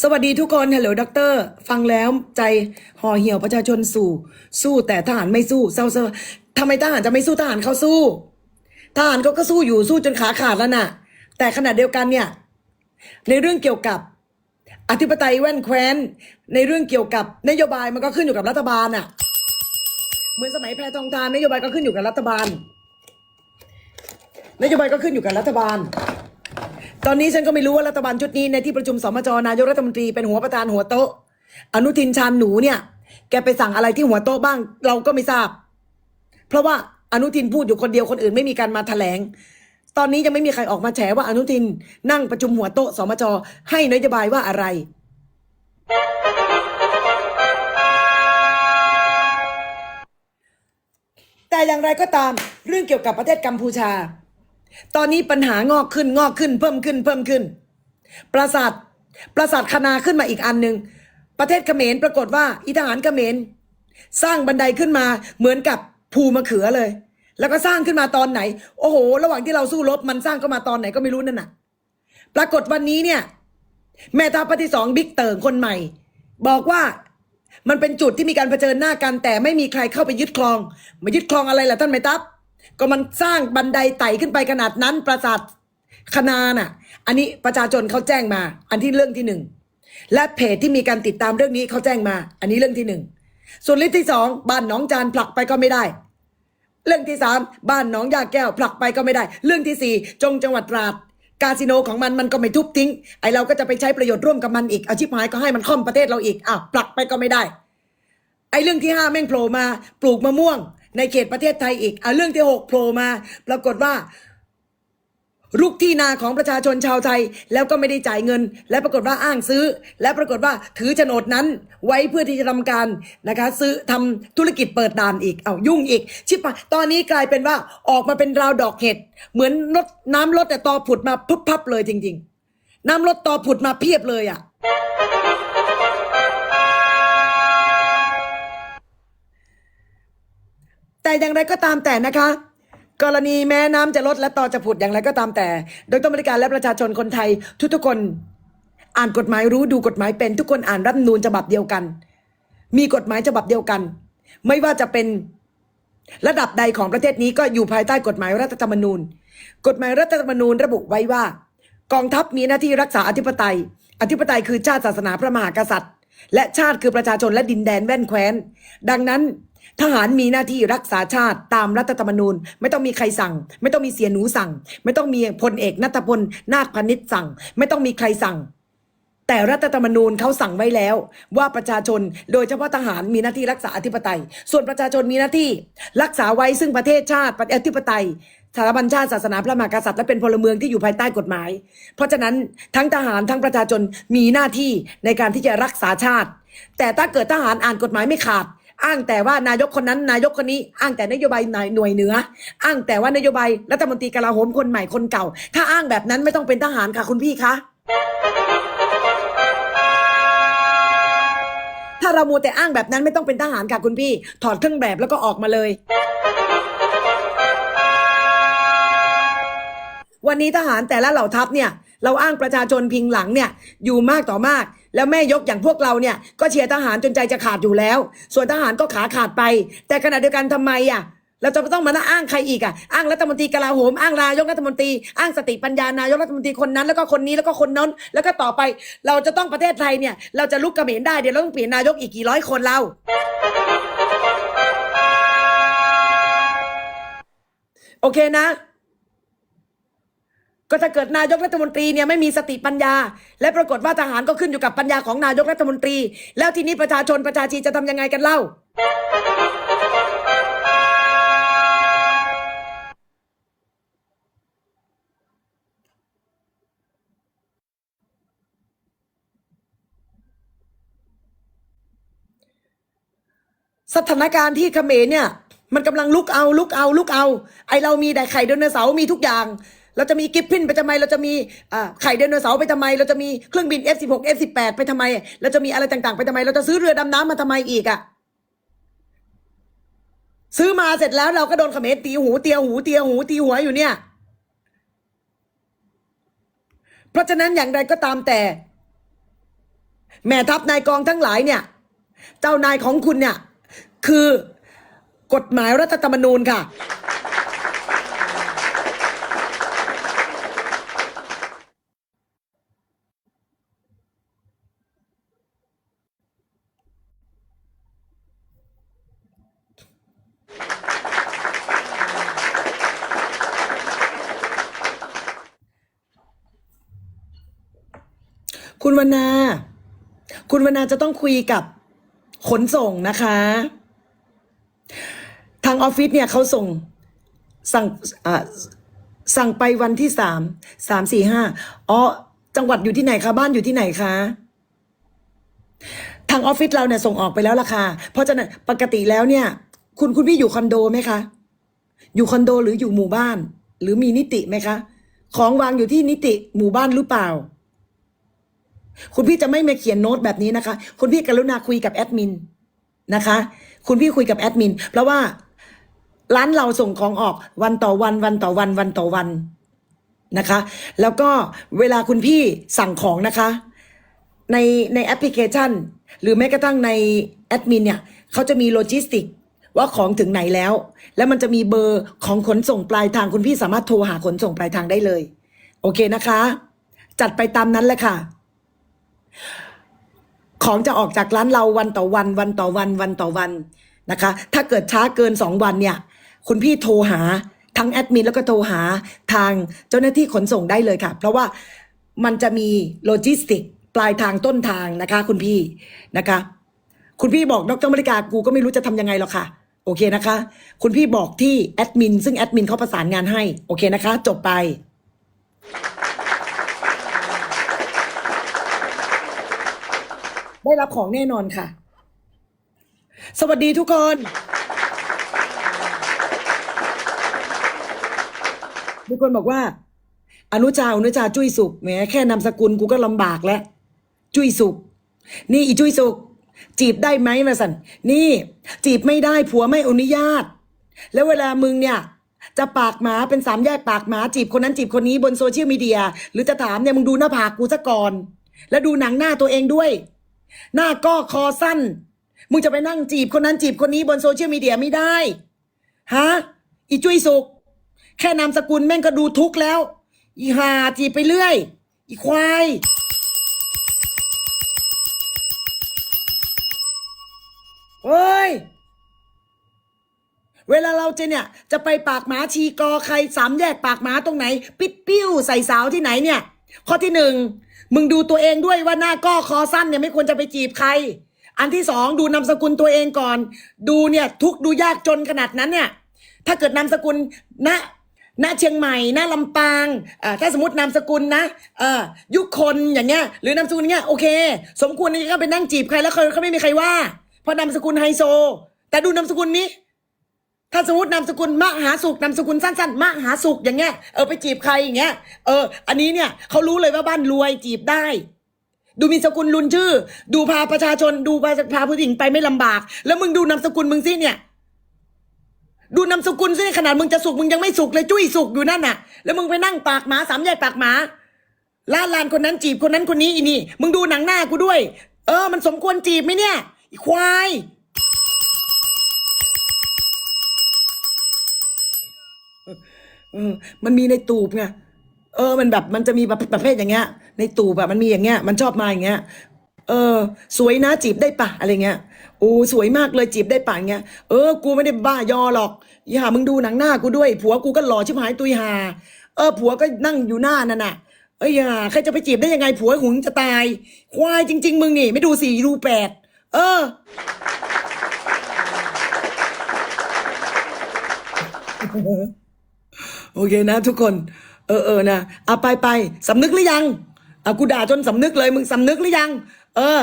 สวัสดีทุกคนฮัลโหลด็อกเตอร์ ฟังแล้วใจห่อเหี่ยวประชาชนสู่ สู้แต่ทหารไม่สู้เศร้าเศร้าทำไมทหารจะไม่สู้ทหารเขาสู้ ทหารเขาก็สู้อยู่สู้จนขาขาดแล้วน่ะ แต่ขณะเดียวกันเนี่ย ในเรื่องเกี่ยวกับอธิปไตยแว่นแคว้น ในเรื่องเกี่ยวกับนโยบายมันก็ขึ้นอยู่กับรัฐบาลน่ะ เหมือนสมัยแพรทองทานนโยบายก็ขึ้นอยู่กับรัฐบาล นโยบายก็ขึ้นอยู่กับรัฐบาล ตอนนี้ฉันก็ไม่รู้ว่ารัฐบาลชุดนี้ในที่ประชุมสมจนายกรัฐมนตรีเป็นหัวประธานหัวโต๊ะ อนุทินชาญหนูเนี่ย แกไปสั่งอะไรที่หัวโต๊ะบ้าง เราก็ไม่ทราบ เพราะว่าอนุทินพูดอยู่คนเดียวคนอื่นไม่มีการมาแถลง ตอนนี้ยังไม่มีใครออกมาแฉว่าอนุทินนั่งประชุมหัวโต๊ะสมจให้นโยบายว่าอะไรแต่อย่างไรก็ตามเรื่องเกี่ยวกับประเทศกัมพูชา ตอนนี้ปัญหางอกขึ้นงอกขึ้นเพิ่มขึ้นเพิ่มขึ้น ปราสาทปราสาทคณาขึ้นมาอีกอันหนึ่งประเทศเขมรปรากฏว่าอีทหารเขมรสร้างบันไดขึ้นมาเหมือนกับภูมะเขือเลย แล้วก็สร้างขึ้นมาตอนไหน โอ้โห ระหว่างที่เราสู้รบมันสร้างเข้ามาตอนไหนก็ไม่รู้นั่นน่ะ ปรากฏวันนี้เนี่ย แม่ทัพภาคที่สองบิ๊กเติงคนใหม่ บอกว่ามันเป็นจุดที่มีการเผชิญหน้ากันแต่ไม่มีใครเข้าไปยึดครอง มายึดครองอะไรล่ะท่านแม่ทัพ ก็มันสร้างบันไดไต่ขึ้นไปขนาดนั้น ปราสาทคณาน่ะ อันนี้ประชาชนเขาแจ้งมา อันที่เรื่องที่หนึ่งและเพจที่มีการติดตามเรื่องนี้เขาแจ้งมา อันนี้เรื่องที่หนึ่งส่วนเรื่องที่สองบ้านหนองจานผลักไปก็ไม่ได้ เรื่องที่สามบ้านหนองยาแก้วผลักไปก็ไม่ได้ เรื่องที่สี่จงจังหวัดตราดคาสิโนของมันมันก็ไม่ทุบทิ้งไอเราก็จะไปใช้ประโยชน์ร่วมกับมันอีกอาชิบหายก็ให้มันค่อมประเทศเราอีกอ้าวผลักไปก็ไม่ได้ ไอเรื่องที่ห้าแม่งโผล่มา ปลูกมะม่วง ในเขตประเทศไทยอีกอะเรื่องที่หกโผล่มา ปรากฏว่าลุกที่นาของประชาชนชาวไทย แล้วก็ไม่ได้จ่ายเงิน และปรากฏว่าอ้างซื้อ และปรากฏว่าถือโฉนดนั้นไว้เพื่อที่จะทำการนะคะซื้อทำธุรกิจเปิดด่านอีกเอายุ่งอีก ชิบหายตอนนี้กลายเป็นว่าออกมาเป็นราวดอกเห็ดเหมือนรถน้ำรถแต่ตอผุดมาพุบพับเลยจริง ๆ น้ำรถตอผุดมาเพียบเลยอะ แต่อย่างไรก็ตามแต่นะคะ กรณีแม้น้ำจะลดและต่อจะผุดอย่างไรก็ตามแต่ โดยต้องบริการและประชาชนคนไทย ทุกๆคนอ่านกฎหมายรู้ดูกฎหมายเป็นทุกคนอ่านรัฐมนูญฉบับเดียวกัน มีกฎหมายฉบับเดียวกัน ไม่ว่าจะเป็นระดับใดของประเทศนี้ก็อยู่ภายใต้กฎหมายรัฐธรรมนูญ กฎหมายรัฐธรรมนูญระบุไว้ว่า กองทัพมีหน้าที่รักษาอธิปไตย อธิปไตยคือชาติศาสนาพระมหากษัตริย์ และชาติคือประชาชนและดินแดนแว่นแคว้น ดังนั้น ทหารมีหน้าที่รักษาชาติตามรัฐธรรมนูญ ไม่ต้องมีใครสั่ง ไม่ต้องมีเสียหนูสั่ง ไม่ต้องมีพลเอกนัทพลนาคพนิษสั่ง ไม่ต้องมีใครสั่ง แต่รัฐธรรมนูญเขาสั่งไว้แล้ว ว่าประชาชนโดยเฉพาะทหารมีหน้าที่รักษาอธิปไตย ส่วนประชาชนมีหน้าที่ รักษาไว้ซึ่งประเทศชาติอธิปไตยสถาบันชาติศาสนาพระมหากษัตริย์และเป็นพลเมืองที่อยู่ภายใต้กฎหมาย เพราะฉะนั้นทั้งทหารทั้งประชาชนมีหน้าที่ในการที่จะรักษาชาติ แต่ถ้าเกิดทหารอ่านกฎหมายไม่ขาด อ้างแต่ว่านายกคนนั้นนายกคนนี้อ้างแต่นโยบายหน่วยเหนือ อ้างแต่ว่านโยบายรัฐมนตรีกลาโหมคนใหม่คนเก่า ถ้าอ้างแบบนั้นไม่ต้องเป็นทหารค่ะคุณพี่คะถ้าเรามัวแต่อ้างแบบนั้นไม่ต้องเป็นทหารค่ะคุณพี่ ถอดเครื่องแบบแล้วก็ออกมาเลยวันนี้ทหารแต่ละเหล่าทัพเนี่ย เราอ้างประชาชนพิงหลังเนี่ย อยู่มากต่อมาก แล้วแม่ยกอย่างพวกเราเนี่ยก็เชียร์ทหารจนใจจะขาดอยู่แล้ว ส่วนทหารก็ขาขาดไป แต่ขณะเดียวกันทำไมอะเราจะต้องมาอ้างใครอีกอะอ้างรัฐมนตรีกลาโหมอ้างนายกรัฐมนตรีอ้างสติปัญญานายกรัฐมนตรีคนนั้น แล้วก็คนนี้แล้วก็คนนั้น แล้วก็ต่อไป เราจะต้องประเทศไทยเนี่ย เราจะลุกกระเขมรได้เดี๋ยวเราต้องเปลี่ยนนายกอีกกี่ร้อยคนเราโอเคนะ ก็ถ้าเกิดนายกรัฐมนตรีเนี่ยไม่มีสติปัญญา และปรากฏว่าทหารก็ขึ้นอยู่กับปัญญาของนายกรัฐมนตรี แล้วทีนี้ประชาชนประชาชีจะทำยังไงกันเล่า สถานการณ์ที่เขมรเนี่ย มันกำลังลุกเอาลุกเอาลุกเอา ไอเรามีแต่ไข่ไดโนเสาร์มีทุกอย่าง เราจะมีกิฟฟินไปทำไม เราจะมีไข่ไดโนเสาร์ไปทำไม เราจะมีเครื่องบิน F16 F18 ไปทำไม เราจะมีอะไรต่างๆ ไปทำไม เราจะซื้อเรือดำน้ำมาทำไมอีกอะซื้อมาเสร็จแล้วเราก็โดนเขมรตีหูเตียหูเตียหูตีหัวอยู่เนี่ย เพราะฉะนั้นอย่างไรก็ตามแต่ แม่ทัพนายกองทั้งหลายเนี่ย เจ้านายของคุณเนี่ย คือกฎหมายรัฐธรรมนูญค่ะ คุณวรรณา คุณวรรณาจะต้องคุยกับขนส่งนะคะ ทางออฟฟิศเนี่ยเขาส่งสั่งสั่งไปวันที่สามสามสี่ห้าอ๋อจังหวัดอยู่ที่ไหนคะบ้านอยู่ที่ไหนคะทางออฟฟิศเราเนี่ยส่งออกไปแล้วล่ะค่ะเพราะฉะนั้นปกติแล้วเนี่ย คุณคุณพี่อยู่คอนโดไหมคะ อยู่คอนโดหรืออยู่หมู่บ้าน หรือมีนิติไหมคะ ของวางอยู่ที่นิติหมู่บ้านหรือเปล่า คุณพี่จะไม่มาเขียนโน้ตแบบนี้นะคะ คุณพี่กรุณาคุยกับแอดมินนะคะ คุณพี่คุยกับแอดมิน เพราะว่าร้านเราส่งของออกวันต่อวันวันต่อวันวันต่อวันนะคะ แล้วก็เวลาคุณพี่สั่งของนะคะ ในในแอปพลิเคชัน หรือแม้กระทั่งในแอดมินเนี่ยเขาจะมีโลจิสติกว่าของถึงไหนแล้ว แล้วมันจะมีเบอร์ของขนส่งปลายทางคุณพี่สามารถโทรหาขนส่งปลายทางได้เลย โอเคนะคะ จัดไปตามนั้นแหละค่ะ ของจะออกจากร้านเราวันต่อวัน วันต่อวันวันต่อวันนะคะ ถ้าเกิดช้าเกินสองวันเนี่ย คุณพี่โทรหาทั้งแอดมินแล้วก็โทรหาทางเจ้าหน้าที่ขนส่งได้เลยค่ะ เพราะว่ามันจะมีโลจิสติกปลายทางต้นทางนะคะ คุณพี่นะคะ คุณพี่บอกดรมริกากูก็ไม่รู้จะทำยังไงหรอกค่ะ โอเคนะคะ คุณพี่บอกที่แอดมินซึ่งแอดมินเขาประสานงานให้ โอเคนะคะ จบไป ได้รับของแน่นอนค่ะ สวัสดีทุกคน ทุกคนบอกว่า อนุชาอนุชาจุ้ยสุกแหมแค่นามสกุลกูก็ลำบากแล้ว จุ้ยสุก นี่อีจุ้ยสุก จีบได้ไหมมาสันนี่ จีบไม่ได้ผัวไม่อนุญาต แล้วเวลามึงเนี่ยจะปากหมาเป็นสามแยกปากหมาจีบคนนั้นจีบคนนี้บนโซเชียลมีเดีย หรือจะถามเนี่ยมึงดูหน้าผากกูซะก่อน แล้วดูหนังหน้าตัวเองด้วย หน้าก็คอสั้น มึงจะไปนั่งจีบคนนั้นจีบคนนี้บนโซเชียลมีเดียไม่ได้ ฮะ อีจุ้ยสุก แค่นามสกุลแม่งก็ดูทุกข์แล้ว อีหาจีบไปเรื่อย อีควาย เฮ้ย เวลาเราจะเนี่ย จะไปปากหมาชีกอใครสามแยกปากหมาตรงไหน ปิดปิ้วใส่สาวที่ไหนเนี่ย ข้อที่หนึ่งมึงดูตัวเองด้วยว่าหน้าก้อคอสั้นเนี่ยไม่ควรจะไปจีบใคร อันที่สองดูนามสกุลตัวเองก่อน ดูเนี่ยทุกดูยากจนขนาดนั้นเนี่ย ถ้าเกิดนามสกุลณณเชียงใหม่ณลำปางอ่าถ้าสมมตินามสกุลนะเอ่อยุคคนอย่างเงี้ย หรือนามสกุลเงี้ยโอเค สมควรที่จะไปนั่งจีบใครแล้วเขาเขาไม่มีใครว่าเพราะนามสกุลไฮโซ แต่ดูนามสกุลนี้ ถ้าสมมตินามสกุลมหาสุขนามสกุลสั้นๆมหาสุขอย่างเงี้ยเออไปจีบใครอย่างเงี้ยเออ อันนี้เนี่ยเขารู้เลยว่าบ้านรวยจีบได้ ดูมีสกุลลุนชื่อ ดูพาประชาชน ดูพาพาผู้หญิงไปไม่ลำบาก แล้วมึงดูนามสกุลมึงสิเนี่ย ดูนามสกุลสิขนาดมึงจะสุกมึงยังไม่สุกเลยจุ้ยสุกอยู่นั่นน่ะ แล้วมึงไปนั่งปากหมาสามแยกปากหมาล่าลานคนนั้นจีบคนนั้นคนนี้อีนี่ มึงดูหนังหน้ากูด้วย เออ มันสมควรจีบไหมเนี่ยควาย เออ มันมีในตูบไงเออ มันแบบมันจะมีประประเภทอย่างเงี้ย ในตูบแบบมันมีอย่างเงี้ย มันชอบมาอย่างเงี้ย เออ สวยนะจีบได้ปะอะไรเงี้ยโอ้สวยมากเลยจีบได้ปะอย่างเงี้ยเออกูไม่ได้บ้ายอหรอกอย่ามึงดูหนังหน้ากูด้วย ผัวกูก็หล่อชิบหายตุยหา เออ ผัวก็นั่งอยู่หน้านั่นน่ะเอ้ยอย่าใครจะไปจีบได้ยังไง ผัวหุงจะตาย ควายจริง ๆ มึงนี่ ไม่ดูสี่ดูแปดเออ โอเคนะ ทุกคน เออเออนะเอาไปไปสำนึกหรือยังเอากูด่าจนสำนึกเลย มึงสำนึกหรือยัง เออ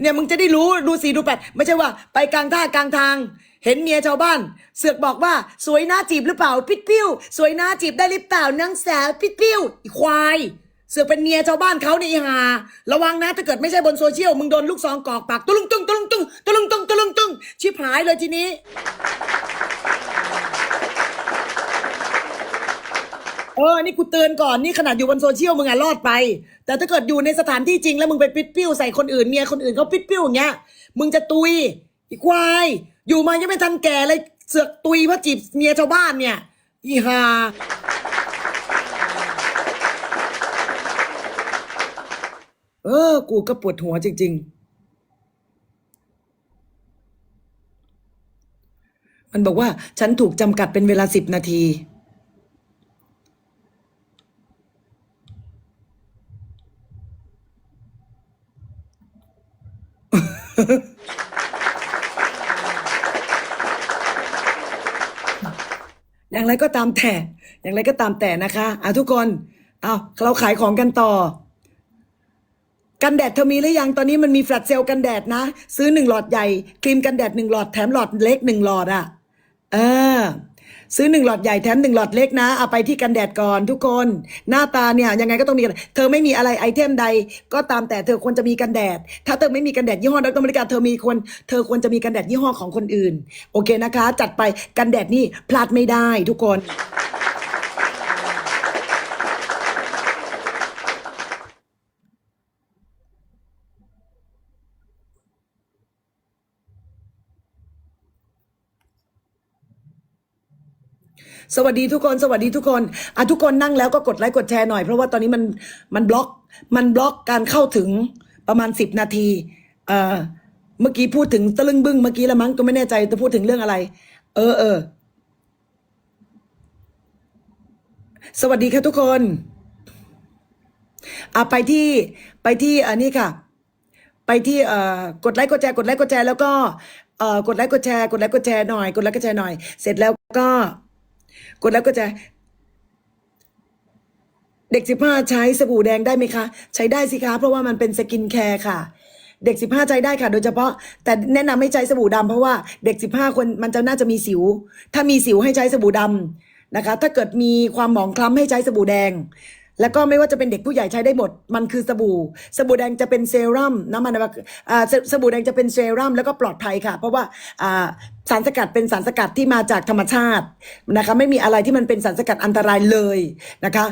เนี่ยมึงจะได้รู้ดูสีดูแปดไม่ใช่ว่า ไปกลางท่ากลางทาง เห็นเมียชาวบ้าน เสือกบอกว่า สวยหน้าจีบหรือเปล่าปิดปิ้วสวยหน้าจีบได้หรือเปล่านางแสาวปิดปิ้วอีควายเสือกเป็นเมียชาวบ้านเขาเนี่ยอีหาระวังนะถ้าเกิดไม่ใช่บนโซเชียลมึงโดนลูกซองกอกปากตุลุงตึงตุลุงตึงตุลุงตึงตุลุงตึงชิบหายเลยทีนี้ เออ นี่กูเตือนก่อน นี่ขนาดอยู่บนโซเชียลมึงอะรอดไป แต่ถ้าเกิดอยู่ในสถานที่จริงแล้วมึงไปปิดปิ้วใส่คนอื่นเมียคนอื่นเขาปิดปิ้วอย่างเงี้ย มึงจะตุย อีควาย อยู่มายังไม่ทันแก่เลยเสือกตุยเพราะจีบเมียชาวบ้านเนี่ย อีหาเออ กูก็ปวดหัวจริง ๆ มันบอกว่าฉันถูกจำกัดเป็นเวลาสิบนาที อย่างไรก็ตามแต่ อย่างไรก็ตามแต่นะคะอะทุกคน เอาเราขายของกันต่อ กันแดดเธอมีหรือยัง ตอนนี้มันมีแฟลชเซลลกันแดดนะ ซื้อหนึ่งหลอดใหญ่ ครีมกันแดดหนึ่งหลอด แถมหลอดเล็กหนึ่งหลอดอะ เออ ซื้อหนึ่งหลอดใหญ่แถมหนึ่งหลอดเล็กนะเอาไปที่กันแดดก่อนทุกคน หน้าตาเนี่ยยังไงก็ต้องมีกันเธอไม่มีอะไรไอเทมใด ก็ตามแต่เธอควรจะมีกันแดด ถ้าเธอไม่มีกันแดดยี่ห้อดรมริกาเธอมีควรเธอควรจะมีกันแดดยี่ห้อของคนอื่น โอเคนะคะ จัดไปกันแดดนี่พลาดไม่ได้ทุกคน สวัสดีทุกคน สวัสดีทุกคนอะทุกคนนั่งแล้วก็กดไลค์กดแชร์หน่อย เพราะว่าตอนนี้มันมันบล็อกมันบล็อกการเข้าถึงประมาณสิบนาทีเอ่อเมื่อกี้พูดถึงตะลึงบึ้งเมื่อกี้ละมั้งก็ไม่แน่ใจจะพูดถึงเรื่องอะไร เออเออสวัสดีค่ะทุกคนอะไปที่ไปที่อันนี้ค่ะ ไปที่เอ่อกดไลค์กดแชร์กดไลค์กดแชร์แล้วก็เอ่อกดไลค์กดแชร์กดไลค์กดแชร์หน่อย กดไลค์กดแชร์หน่อย เสร็จแล้วก็ กดแล้วก็จะ เด็กสิบห้าใช้สบู่แดงได้ไหมคะ ใช้ได้สิคะ เพราะว่ามันเป็นสกินแคร์ค่ะ เด็กสิบห้าใช้ได้ค่ะ โดยเฉพาะ แต่แนะนำให้ใช้สบู่ดำเพราะว่าเด็กสิบห้าคนมันจะน่าจะมีสิว ถ้ามีสิวให้ใช้สบู่ดำนะคะ ถ้าเกิดมีความหมองคล้ำให้ใช้สบู่แดง แล้วก็ไม่ว่าจะเป็นเด็กผู้ใหญ่ใช้ได้หมด มันคือสบู่ สบู่แดงจะเป็นเซรั่มน้ำมันอ่าสสบู่แดงจะเป็นเซรั่มแล้วก็ปลอดภัยค่ะ เพราะว่าอ่าสารสกัดเป็นสารสกัดที่มาจากธรรมชาตินะคะไม่มีอะไรที่มันเป็นสารสกัดอันตรายเลยนะคะ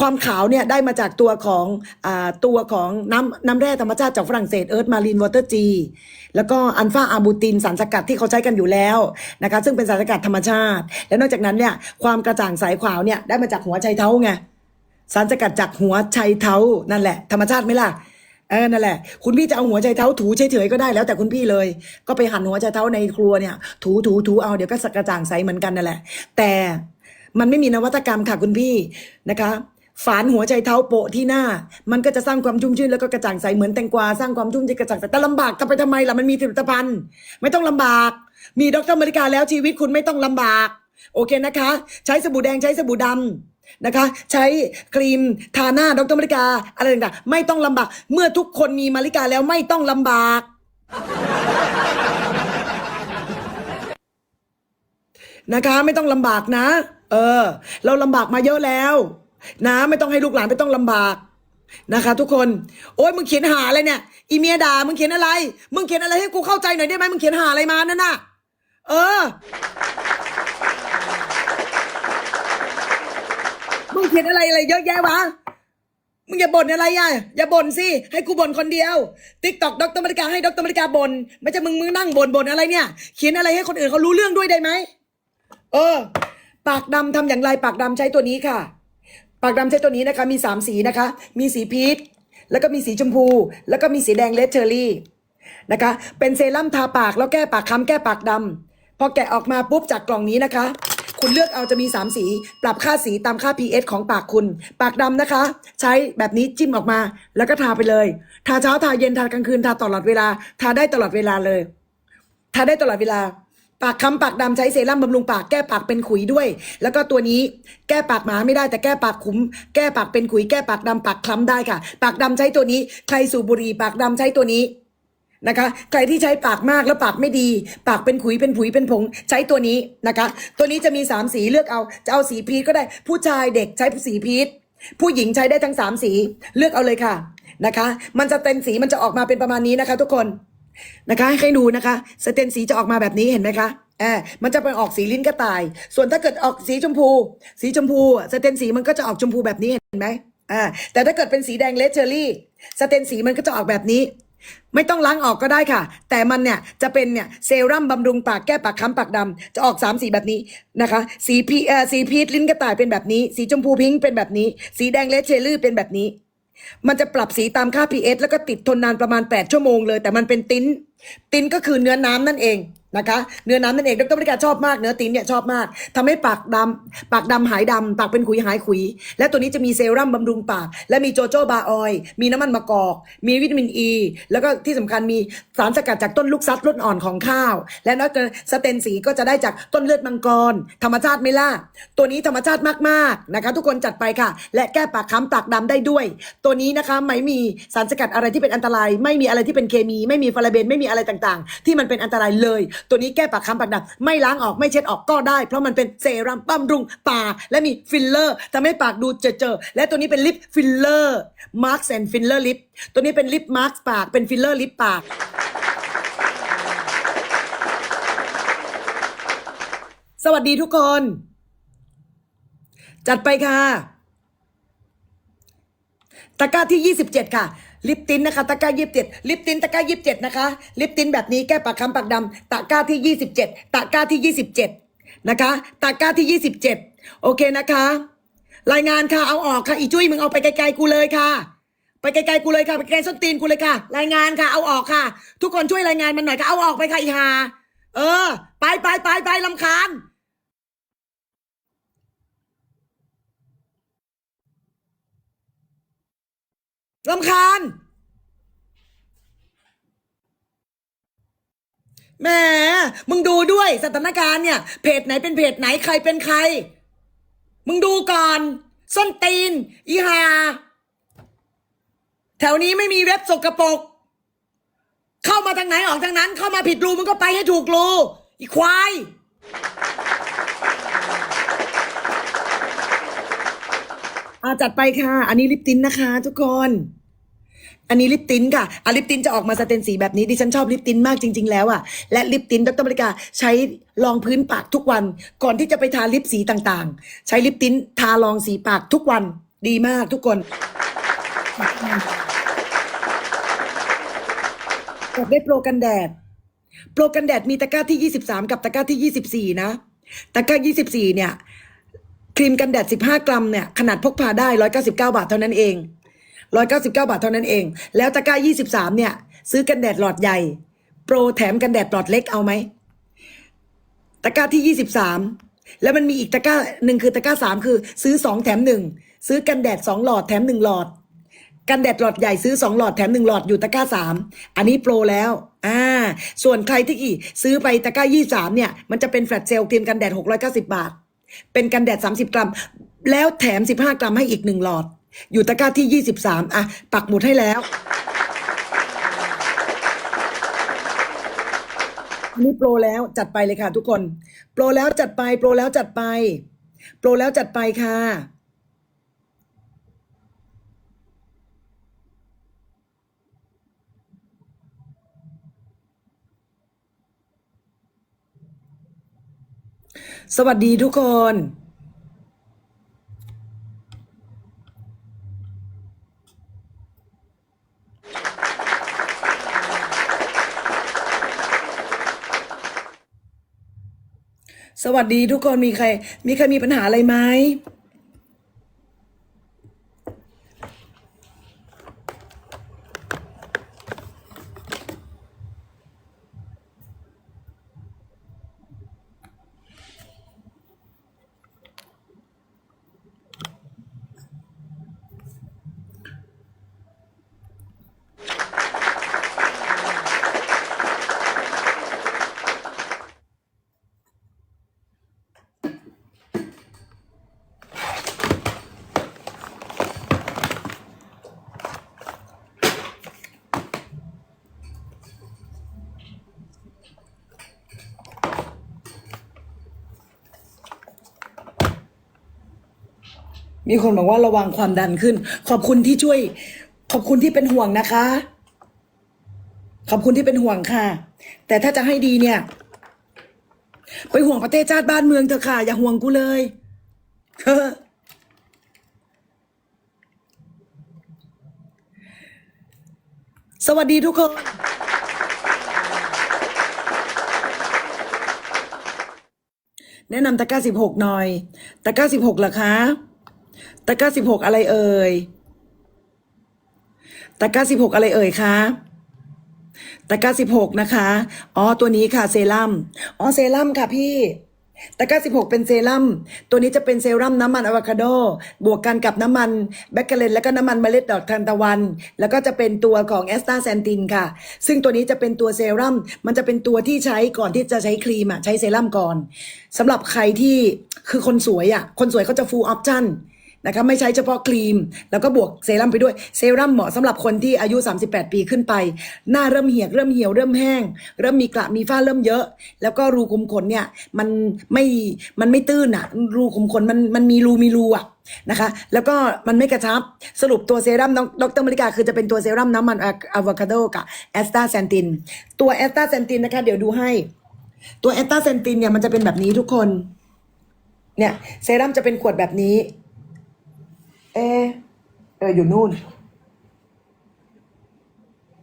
ความขาวเนี่ยได้มาจากตัวของอาตัวของน้ำน้ำแร่ธรรมชาติจากฝรั่งเศสเอิร์ธมารีนวอเตอร์จีแล้วก็อัลฟาอาบูตินสารสกัดที่เขาใช้กันอยู่แล้วนะคะซึ่งเป็นสารสกัดธรรมชาติ แล้วนอกจากนั้นเนี่ยความกระจ่างใสขาวเนี่ยได้มาจากหัวไชเท้าไง สารสกัดจากหัวไชเท้านั่นแหละ ธรรมชาติไหมล่ะเออนั่นแหละ คุณพี่จะเอาหัวไชเท้าถูเฉยๆก็ได้แล้วแต่คุณพี่เลย ก็ไปหั่นหัวไชเท้าในครัวเนี่ย ถูถูถูเอาเดี๋ยวก็สกระจ่างใสเหมือนกันนั่นแหละ แต่มันไม่มีนวัตกรรมค่ะคุณพี่นะคะฝานหัวใจเท้าโปะที่หน้า มันก็จะสร้างความชุ่มชื่นแล้วก็กระจ่างใสเหมือนแตงกวาสร้างความชุ่มชื่นกระจ่างใสแต่ลำบากกันไปทำไมล่ะมันมีผลิตภัณฑ์ ไม่ต้องลำบาก มีดรอเมริกาแล้วชีวิตคุณไม่ต้องลำบาก โอเคนะคะ ใช้สบู่แดงใช้สบู่ดำ นะคะ ใช้ครีมทาหน้าดรอเมริกา อะไรต่างๆ ไม่ต้องลำบาก เมื่อทุกคนมีมาริกาแล้วไม่ต้องลำบาก นะคะ ไม่ต้องลำบากนะ เออ เราลำบากมาเยอะแล้ว นะ ไม่ต้องให้ลูกหลานไม่ต้องลำบากนะคะ ทุกคน โอ้ยมึงเขียนหาอะไรเนี่ย อีเมียด่ามึงเขียนอะไร มึงเขียนอะไรให้กูเข้าใจหน่อยได้ไหมมึงเขียนหาอะไรมานั่นน่ะ เออ มึงเขียนอะไรอะไรเยอะแยะวะ มึงอย่าบ่นอะไรอะ อย่าบ่นสิ ให้กูบ่นคนเดียว ติ๊กตอกดรมริกาให้ดรมริกาบ่นไม่ใช่มึงมึงนั่งบ่นบ่นอะไรเนี่ย เขียนอะไรให้คนอื่นเขารู้เรื่องด้วยได้ไหม เออ ปากดำทำอย่างไร ปากดำใช้ตัวนี้ค่ะ ปากดำใช้ตัวนี้นะคะ มีสามสีนะคะ มีสีพีช แล้วก็มีสีชมพู แล้วก็มีสีแดงเลดเชอร์รี่นะคะ เป็นเซรั่มทาปากแล้วแก้ปากค้ำแก้ปากดำพอแกะออกมาปุ๊บจากกล่องนี้นะคะ คุณเลือกเอาจะมี 3 สี ปรับค่าสีตามค่า pH ของปากคุณ ปากดำนะคะ ใช้แบบนี้จิ้มออกมา แล้วก็ทาไปเลย ทาเช้าทาเย็นทากลางคืนทาตลอดเวลา ทาได้ตลอดเวลาเลย ทาได้ตลอดเวลา ปากค้ำปากดำใช้เซรั่มบำรุงปากแก้ปากเป็นขุยด้วย แล้วก็ตัวนี้แก้ปากหมาไม่ได้แต่แก้ปากขุม แก้ปากเป็นขุยแก้ปากดำปากคล้ำได้ค่ะ ปากดำใช้ตัวนี้ ใครสูบบุหรี่ปากดำใช้ตัวนี้ นะคะ ใครที่ใช้ปากมากแล้วปากไม่ดี ปากเป็นขุยเป็นผุยเป็นผง ใช้ตัวนี้นะคะ ตัวนี้จะมีสามสีเลือกเอาจะเอาสีพีชก็ได้ ผู้ชายเด็กใช้สีพีชผู้หญิงใช้ได้ทั้งสามสีเลือกเอาเลยค่ะนะคะ มันจะเต็มสีมันจะออกมาเป็นประมาณนี้นะคะ ทุกคนนะคะให้ดูนะคะสเตนสีจะออกมาแบบนี้เห็นไหมคะเอ่ามันจะเป็นออกสีลิ้นกระต่าย ส่วนถ้าเกิดออกสีชมพู สีชมพูสเตนสีมันก็จะออกชมพูแบบนี้เห็นไหมอ่าแต่ถ้าเกิดเป็นสีแดงเลดเชอรี่สเตนสีมันก็จะออกแบบนี้ ไม่ต้องล้างออกก็ได้ค่ะ แต่มันเนี่ยจะเป็นเนี่ยเซรั่มบำรุงปากแก้ปากค้ำปากดำจะออกสามสีแบบนี้นะคะ สีพีเอ่อสีพีชลิ้นกระต่ายเป็นแบบนี้ สีชมพูพิงค์เป็นแบบนี้ สีแดงเลเชอรี่เป็นแบบนี้ มันจะปรับสีตามค่า pH แล้วก็ติดทนนานประมาณ 8 ชั่วโมงเลย แต่มันเป็นติ้นติ้นก็คือเนื้อน้ำนั่นเอง นะคะ เนื้อน้ำนั่นเองดรบริการชอบมากเนื้อติ้นเนี่ยชอบมากทำให้ปากดำปากดำหายดำปากเป็นขุยหายขุย และตัวนี้จะมีเซรั่มบำรุงปาก และมีโจโจบาออยล์มีน้ำมันมะกอก มีวิตามินอ e, ีแล้วก็ที่สำคัญมีสารสกัดจากต้นลูกซัดรสอ่อนของข้าว และนอกจากสเตนสีก็จะได้จากต้นเลือดมังกร ธรรมชาติไม่ล่ะ ตัวนี้ธรรมชาติมากๆนะคะ ทุกคนจัดไปค่ะ และแก้ปากค้ำปากดำได้ด้วย ตัวนี้นะคะไม่มีสารสกัดอะไรที่เป็นอันตราย ไม่มีอะไรที่เป็นเคมี ไม่มีฟาราเบนไม่มีอะไรต่างๆ ที่มันเป็นอันตรายเลยตัวนี้แก้ปากค้ำปากดำไม่ล้างออกไม่เช็ดออกก็ได้ เพราะมันเป็นเซรั่มบำรุงปากและมีฟิลเลอร์ทำให้ปากดูเจอๆและตัวนี้เป็นลิปฟิลเลอร์มาร์คแอนด์ฟิลเลอร์ลิปตัวนี้เป็นลิปมาร์คปากเป็นฟิลเลอร์ลิปปากสวัสดีทุกคน จัดไปค่ะ ตะกร้าที่ 27 ค่ะ ลิปตินนะคะตะกร้า27ลิปตินตะกร้า27นะคะ ลิปตินแบบนี้แก้ปากคำปากดำตะกร้าที่27ตะกร้าที่27นะคะตะกร้าที่27โอเคนะคะ รายงานค่ะเอาออกค่ะอีจุ้ยมึงเอาไปไกลๆกูเลยค่ะ ไปไกลๆกูเลยค่ะไปไกลส้นตีนกูเลยค่ะ รายงานค่ะเอาออกค่ะ ทุกคนช่วยรายงานมันหน่อยค่ะเอาออกไปค่ะอีหาเออ ไปไปไปไปลำคาญ ลำคาญแหมมึงดูด้วยสถานการณ์เนี่ย เพจไหนเป็นเพจไหนใครเป็นใคร มึงดูก่อน ส้นตีน อีหา แถวนี้ไม่มีเว็บสกปรกเข้ามาทางไหนออกทางนั้น เข้ามาผิดรูมึงก็ไปให้ถูกรูอีควาย อาจัดไปค่ะ อันนี้ลิปตินนะคะ ทุกคน อันนี้ลิปตินค่ะอะลิปตินจะออกมาสเตนสีแบบนี้ดิฉันชอบลิปตินมากจริง ๆ แล้วอะ และลิปตินดรบริกาใช้รองพื้นปากทุกวัน ก่อนที่จะไปทาลิปสีต่างๆ ใช้ลิปตินทารองสีปากทุกวัน ดีมากทุกคนกดได้โปรกันแดด โปรกันแดดมีตะกร้าที่ 23 กับตะกร้าที่ 24 นะ ตะกร้า 24 เนี่ย ครีมกันแดด 15 กรัมเนี่ยขนาดพกพาได้ 199 บาทเท่านั้นเอง 199 บาทเท่านั้นเอง แล้วตะกร้า 23 เนี่ย ซื้อกันแดดหลอดใหญ่ โปรแถมกันแดดหลอดเล็กเอาไหมตะกร้าที่ 23 แล้วมันมีอีกตะกร้าหนึ่งคือตะกร้า3คือ ซื้อ2แถม1ซื้อกันแดด2หลอดแถม1หลอด กันแดดหลอดใหญ่ซื้อ2หลอดแถม1หลอดอยู่ตะกร้า3อันนี้โปรแล้วอ่าส่วนใครที่อีซื้อไปตะกร้า23เนี่ยมันจะเป็นแฟลตเซลครีมกันแดด690บาท เป็นกันแดด 30 กรัม แล้วแถม 15 กรัมให้อีกหนึ่งหลอด อยู่ตะกร้าที่ 23 อะ ปักหมุดให้แล้ว อันนี้โปรแล้วจัดไปเลยค่ะทุกคน โปรแล้วจัดไป โปรแล้วจัดไป โปรแล้วจัดไปค่ะ สวัสดีทุกคน สวัสดีทุกคนมีใคร มีใครมีปัญหาอะไรไหม มีคนบอกว่าระวังความดันขึ้น ขอบคุณที่ช่วย ขอบคุณที่เป็นห่วงนะคะ ขอบคุณที่เป็นห่วงค่ะ แต่ถ้าจะให้ดีเนี่ย ไปห่วงประเทศชาติบ้านเมืองเถอะค่ะ อย่าห่วงกูเลยเสวัสดีทุกคนแนะนำตะกร้าสิบหกหน่อย ตะกร้าสิบหกเหรอคะ ตะกร้าสิบหกอะไรเอ่ยตะกร้าสิบหกอะไรเอ่ยคะตะกร้าสิบหกนะคะ อ๋อ ตัวนี้ค่ะเซรั่ม อ๋อ เซรั่มค่ะพี่ ตะกร้าสิบหกเป็นเซรั่ม ตัวนี้จะเป็นเซรั่มน้ำมันอะโวคาโด บวกกันกับน้ำมันแบคเคเลนแล้วก็น้ำมันเมล็ดดอกทานตะวัน แล้วก็จะเป็นตัวของแอสตาแซนตินค่ะ ซึ่งตัวนี้จะเป็นตัวเซรั่ม มันจะเป็นตัวที่ใช้ก่อนที่จะใช้ครีมอะใช้เซรั่มก่อน สำหรับใครที่คือคนสวยอะคนสวยเขาจะ full option นะคะไม่ใช้เฉพาะครีม แล้วก็บวกเซรั่มไปด้วย เซรั่มเหมาะสำหรับคนที่อายุ 38 ปีขึ้นไป หน้าเริ่มเหี่ยเริ่มเหี่ยวเริ่มแห้ง เริ่มมีกระมีฝ้าเริ่มเยอะ แล้วก็รูขุมขนเนี่ยมันไม่มันไม่ตื้นอะรูขุมขนมันมันมีรูมีรูอะนะคะ แล้วก็มันไม่กระชับสรุปตัวเซรั่มดรมริกาคือจะเป็นตัวเซรั่มน้ำมันอะโวคาโดกับแอสตาแซนตินตัวแอสตาแซนตินนะคะเดี๋ยวดูให้ ตัวแอสตาแซนตินเนี่ยมันจะเป็นแบบนี้ทุกคนเนี่ยเซรั่มจะเป็นขวดแบบนี้ เอเอออยู่นู่น